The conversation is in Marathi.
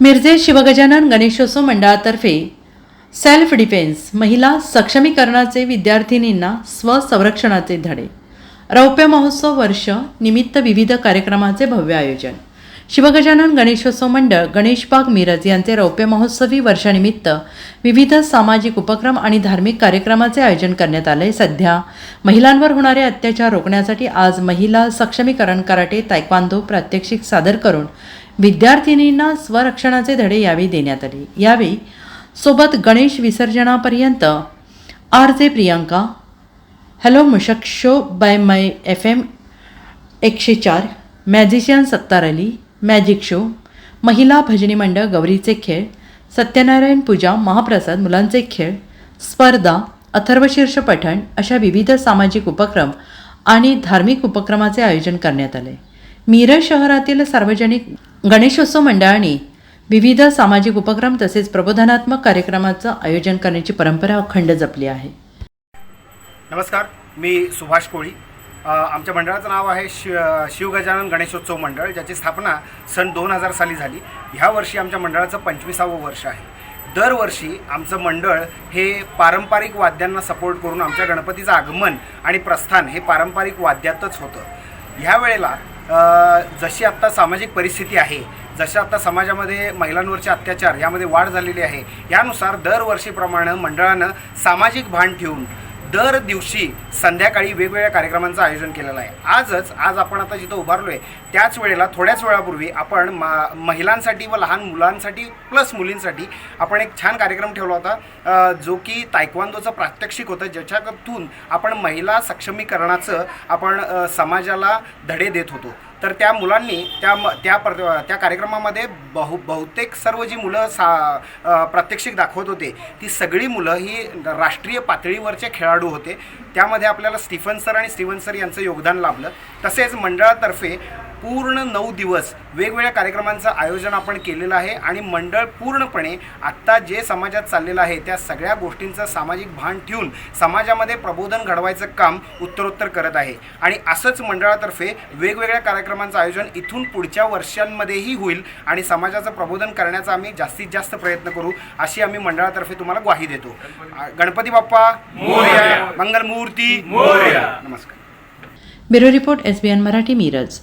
मिरजे शिवगजानन गणेशोत्सव मंडळातर्फे सेल्फ डिफेन्स महिला सक्षमीकरणाचे विद्यार्थिनींना स्वसंरक्षणाचे धडे. रौप्य महोत्सव वर्ष निमित्त विविध कार्यक्रमाचे भव्य आयोजन. शिवगजानन गणेशोत्सव मंडळ गणेशबाग मिरज यांचे रौप्य महोत्सवी वर्षानिमित्त विविध सामाजिक उपक्रम आणि धार्मिक कार्यक्रमाचे आयोजन करण्यात आले. सध्या महिलांवर होणारे अत्याचार रोखण्यासाठी आज महिला सक्षमीकरण कराटे तायक्वांदो प्रात्यक्षिक सादर करून विद्यार्थिनींना स्वरक्षणाचे धडे यावेळी देण्यात आले. यावेळी सोबत गणेश विसर्जनापर्यंत R J Priyanka hello मुशक show by my F M एकशे चार magician Sattar Ali magic show महिला भजनी मंडळ गौरीचे खेळ सत्यनारायण पूजा महाप्रसाद मुलांचे खेळ स्पर्धा अथर्वशीर्ष पठण अशा विविध सामाजिक उपक्रम आणि धार्मिक उपक्रमाचे आयोजन करण्यात आले. मिरज शहरातील सार्वजनिक गणेशोत्सव मंडळाने विविध सामाजिक उपक्रम तसेच प्रबोधनात्मक कार्यक्रमाचं आयोजन करण्याची परंपरा अखंड जपली आहे. नमस्कार मी सुभाष कोळी. आमच्या मंडळाचं नाव आहे शिव गजानन गणेशोत्सव मंडळ ज्याची स्थापना सन दोन हजार साली झाली. ह्या वर्षी आमच्या मंडळाचं पंचवीसावं वर्ष आहे. दरवर्षी आमचं मंडळ हे पारंपरिक वाद्यांना सपोर्ट करून आमच्या गणपतीचं आगमन आणि प्रस्थान हे पारंपरिक वाद्यातच होतं. ह्या वेळेला जशी आत्ता सामाजिक परिस्थिती आहे जशा आता समाजामध्ये महिलांवरचे अत्याचार यामध्ये वाढ झालेली आहे यानुसार दरवर्षीप्रमाणे मंडळानं सामाजिक भान ठेवून दर दिवशी संध्याकाळी वेगवेगळ्या कार्यक्रमांचं आयोजन केलेलं आहे. आजच आज आपण आता जिथं उभारलो आहे त्याच वेळेला थोड्याच वेळापूर्वी आपण मा महिलांसाठी व लहान मुलांसाठी प्लस मुलींसाठी आपण एक छान कार्यक्रम ठेवला होता जो की तायक्वांदोचं प्रात्यक्षिक होतं ज्याच्यातून आपण महिला सक्षमीकरणाचं आपण समाजाला धडे देत होतो. तर त्या मुलांनी त्या म- त्या पर त्या कार्यक्रमामध्ये बहु बहुतेक सर्व जी मुलं सा अ, प्रात्यक्षिक दाखवत होते ती सगळी मुलं ही राष्ट्रीय पातळीवरचे खेळाडू होते. त्यामध्ये आपल्याला स्टीफन सर आणि स्टीवन सर यांचं योगदान लाभलं. तसेच मंडळातर्फे पूर्ण नऊ दिवस वेगवेगळ्या कार्यक्रमांचं आयोजन आपण केलेलं आहे आणि मंडळ पूर्णपणे आत्ता जे समाजात चाललेलं आहे त्या सगळ्या गोष्टींचं सामाजिक भान ठेवून समाजामध्ये प्रबोधन घडवायचं काम उत्तरोत्तर करत आहे. आणि असंच मंडळातर्फे वेगवेगळ्या कार्यक्रमांचं आयोजन इथून पुढच्या वर्षांमध्येही होईल आणि समाजाचं प्रबोधन करण्याचा आम्ही जास्तीत जास्त प्रयत्न करू अशी आम्ही मंडळातर्फे तुम्हाला ग्वाही देतो. गणपती बाप्पा मोरया. मंगलमूर्ती मोरया. नमस्कार. Bureau report S B N Marathi Miraj.